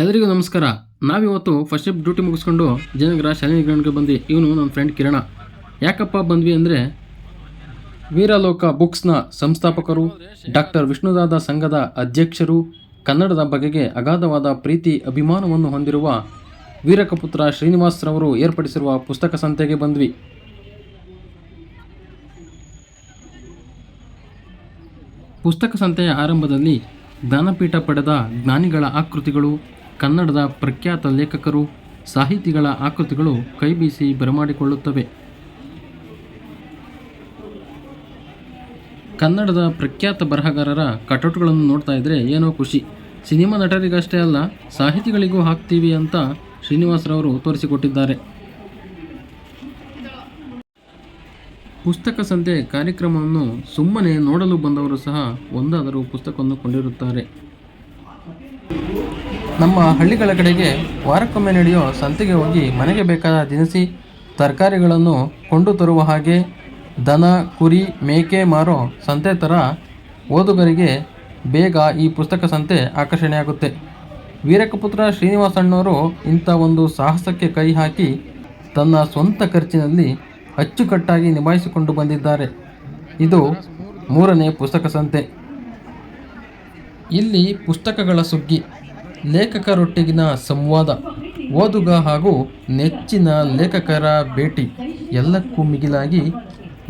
ಎಲ್ಲರಿಗೂ ನಮಸ್ಕಾರ. ನಾವಿವತ್ತು ಫಸ್ಟ್ ಶಿಫ್ಟ್ ಡ್ಯೂಟಿ ಮುಗಿಸ್ಕೊಂಡು ಜಯನಗರ ಶಾಲಿನಿ ಗ್ರೌಂಡ್ಗೆ ಬಂದು ಇವನು ನನ್ನ ಫ್ರೆಂಡ್ ಕಿರಣ. ಯಾಕಪ್ಪ ಬಂದ್ವಿ ಅಂದರೆ ವೀರಲೋಕ ಬುಕ್ಸ್ನ ಸಂಸ್ಥಾಪಕರು ಡಾಕ್ಟರ್ ವಿಷ್ಣುದಾದ ಸಂಘದ ಅಧ್ಯಕ್ಷರು, ಕನ್ನಡದ ಬಗೆಗೆ ಅಗಾಧವಾದ ಪ್ರೀತಿ, ಅಭಿಮಾನವನ್ನು ಹೊಂದಿರುವ ವೀರಕಪುತ್ರ ಶ್ರೀನಿವಾಸ್ರವರು ಏರ್ಪಡಿಸಿರುವ ಪುಸ್ತಕ ಸಂತೆಗೆ ಬಂದ್ವಿ. ಪುಸ್ತಕ ಸಂತೆಯ ಆರಂಭದಲ್ಲಿ ಜ್ಞಾನಪೀಠ ಪಡೆದ ಜ್ಞಾನಿಗಳ ಆಕೃತಿಗಳು ಕನ್ನಡದ ಪ್ರಖ್ಯಾತ ಲೇಖಕರು, ಸಾಹಿತಿಗಳ ಆಕೃತಿಗಳು ಕೈಬೀಸಿ ಬರಮಾಡಿಕೊಳ್ಳುತ್ತವೆ. ಕನ್ನಡದ ಪ್ರಖ್ಯಾತ ಬರಹಗಾರರ ಕಟೌಟ್ಗಳನ್ನು ನೋಡ್ತಾ ಇದ್ರೆ ಏನೋ ಖುಷಿ. ಸಿನಿಮಾ ನಟರಿಗಷ್ಟೇ ಅಲ್ಲ, ಸಾಹಿತಿಗಳಿಗೂ ಹಾಕ್ತೀವಿ ಅಂತ ಶ್ರೀನಿವಾಸರವರು ತೋರಿಸಿಕೊಟ್ಟಿದ್ದಾರೆ. ಪುಸ್ತಕ ಸಂತೆ ಕಾರ್ಯಕ್ರಮವನ್ನು ಸುಮ್ಮನೆ ನೋಡಲು ಬಂದವರು ಸಹ ಒಂದಾದರೂ ಪುಸ್ತಕವನ್ನು ಕೊಂಡಿರುತ್ತಾರೆ. ನಮ್ಮ ಹಳ್ಳಿಗಳ ಕಡೆಗೆ ವಾರಕ್ಕೊಮ್ಮೆ ನಡೆಯೋ ಸಂತೆಗೆ ಹೋಗಿ ಮನೆಗೆ ಬೇಕಾದ ದಿನಸಿ ತರಕಾರಿಗಳನ್ನು ಕೊಂಡು ತರುವ ಹಾಗೆ ದನ, ಕುರಿ, ಮೇಕೆ, ಮಾರೋ ಸಂತೆ ಥರ ಓದುಗರಿಗೆ ಬೇಗ ಈ ಪುಸ್ತಕ ಸಂತೆ ಆಕರ್ಷಣೆಯಾಗುತ್ತೆ. ವೀರಕಪುತ್ರ ಶ್ರೀನಿವಾಸಣ್ಣವರು ಇಂಥ ಒಂದು ಸಾಹಸಕ್ಕೆ ಕೈ ಹಾಕಿ ತನ್ನ ಸ್ವಂತ ಖರ್ಚಿನಲ್ಲಿ ಅಚ್ಚುಕಟ್ಟಾಗಿ ನಿಭಾಯಿಸಿಕೊಂಡು ಬಂದಿದ್ದಾರೆ. ಇದು ಮೂರನೇ ಪುಸ್ತಕ ಸಂತೆ. ಇಲ್ಲಿ ಪುಸ್ತಕಗಳ ಸುಗ್ಗಿ. ಲೇಖಕರೊಟ್ಟಿಗಿನ ಸಂವಾದ ಓದುಗ ಹಾಗೂ ನೆಚ್ಚಿನ ಲೇಖಕರ ಭೇಟಿ ಎಲ್ಲಕ್ಕೂ ಮಿಗಿಲಾಗಿ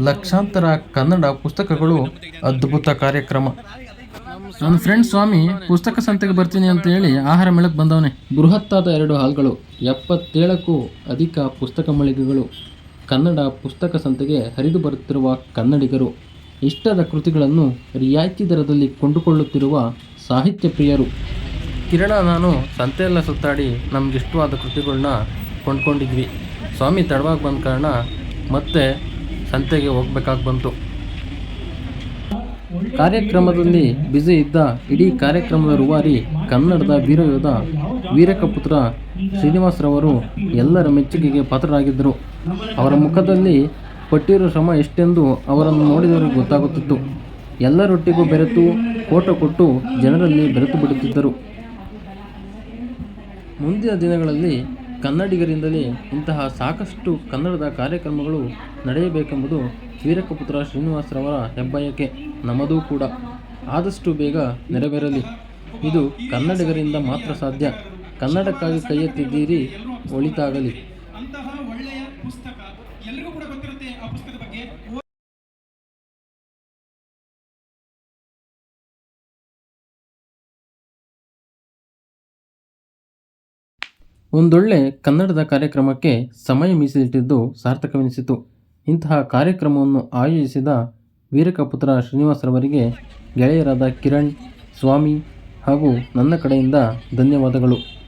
ಲಕ್ಷಾಂತರ ಕನ್ನಡ ಪುಸ್ತಕಗಳು ಅದ್ಭುತ ಕಾರ್ಯಕ್ರಮ. ನನ್ನ ಫ್ರೆಂಡ್ ಸ್ವಾಮಿ ಪುಸ್ತಕ ಸಂತೆಗೆ ಬರ್ತೀನಿ ಅಂತ ಹೇಳಿ ಆಹಾರ ಮೇಳಕ್ಕೆ ಬಂದವನೇ. ಬೃಹತ್ತಾದ ಎರಡು ಹಾಲ್ಗಳು ಎಪ್ಪತ್ತೇಳಕ್ಕೂ ಅಧಿಕ ಪುಸ್ತಕ ಮಳಿಗೆಗಳು ಕನ್ನಡ ಪುಸ್ತಕ ಸಂತೆಗೆ ಹರಿದು ಬರುತ್ತಿರುವ ಕನ್ನಡಿಗರು ಇಷ್ಟದ ಕೃತಿಗಳನ್ನು ರಿಯಾಯಿತಿ ದರದಲ್ಲಿ ಕೊಂಡುಕೊಳ್ಳುತ್ತಿರುವ ಸಾಹಿತ್ಯ ಪ್ರಿಯರು. ಕಿರಣ ನಾನು ಸಂತೆಯೆಲ್ಲ ಸುತ್ತಾಡಿ ನಮಗಿಷ್ಟವಾದ ಕೃತಿಗಳನ್ನ ಕೊಂಡ್ಕೊಂಡಿದ್ವಿ. ಸ್ವಾಮಿ ತಡವಾಗಿ ಬಂದ ಕಾರಣ ಮತ್ತೆ ಸಂತೆಗೆ ಹೋಗ್ಬೇಕಾಗಿ ಬಂತು. ಕಾರ್ಯಕ್ರಮದಲ್ಲಿ ಬ್ಯುಸಿ ಇದ್ದ ಇಡೀ ಕಾರ್ಯಕ್ರಮದ ರೂವಾರಿ ಕನ್ನಡದ ವೀರಯೋಧ ವೀರಕಪುತ್ರ ಶ್ರೀನಿವಾಸರವರು ಎಲ್ಲರ ಮೆಚ್ಚುಗೆಗೆ ಪಾತ್ರರಾಗಿದ್ದರು. ಅವರ ಮುಖದಲ್ಲಿ ಪಟ್ಟಿರೋ ಶ್ರಮ ಎಷ್ಟೆಂದು ಅವರನ್ನು ನೋಡಿದವರಿಗೆ ಗೊತ್ತಾಗುತ್ತಿತ್ತು. ಎಲ್ಲರೊಟ್ಟಿಗೂ ಬೆರೆತು ಫೋಟೋ ಕೊಟ್ಟು ಜನರಲ್ಲಿ ಬೆರೆತು ಬಿಡುತ್ತಿದ್ದರು. ಮುಂದಿನ ದಿನಗಳಲ್ಲಿ ಕನ್ನಡಿಗರಿಂದಲೇ ಇಂತಹ ಸಾಕಷ್ಟು ಕನ್ನಡದ ಕಾರ್ಯಕ್ರಮಗಳು ನಡೆಯಬೇಕೆಂಬುದು ವೀರಕಪುತ್ರ ಶ್ರೀನಿವಾಸರವರ ಹೆಬ್ಬಯಕೆ, ನಮ್ಮದೂ ಕೂಡ. ಆದಷ್ಟು ಬೇಗ ನೆರವೇರಲಿ. ಇದು ಕನ್ನಡಿಗರಿಂದ ಮಾತ್ರ ಸಾಧ್ಯ. ಕನ್ನಡಕ್ಕಾಗಿ ಕೈ ಎತ್ತಿದ್ದೀರಿ ಒಳಿತಾಗಲಿ ಒಂದೊಳ್ಳೆ ಕನ್ನಡದ ಕಾರ್ಯಕ್ರಮಕ್ಕೆ ಸಮಯ ಮೀಸಲಿಟ್ಟಿದ್ದು ಸಾರ್ಥಕವೆನಿಸಿತು. ಇಂತಹ ಕಾರ್ಯಕ್ರಮವನ್ನು ಆಯೋಜಿಸಿದ ವೀರಕಪುತ್ರ ಶ್ರೀನಿವಾಸರವರಿಗೆ ಗೆಳೆಯರಾದ ಕಿರಣ್, ಸ್ವಾಮಿ ಹಾಗೂ ನನ್ನ ಕಡೆಯಿಂದ ಧನ್ಯವಾದಗಳು.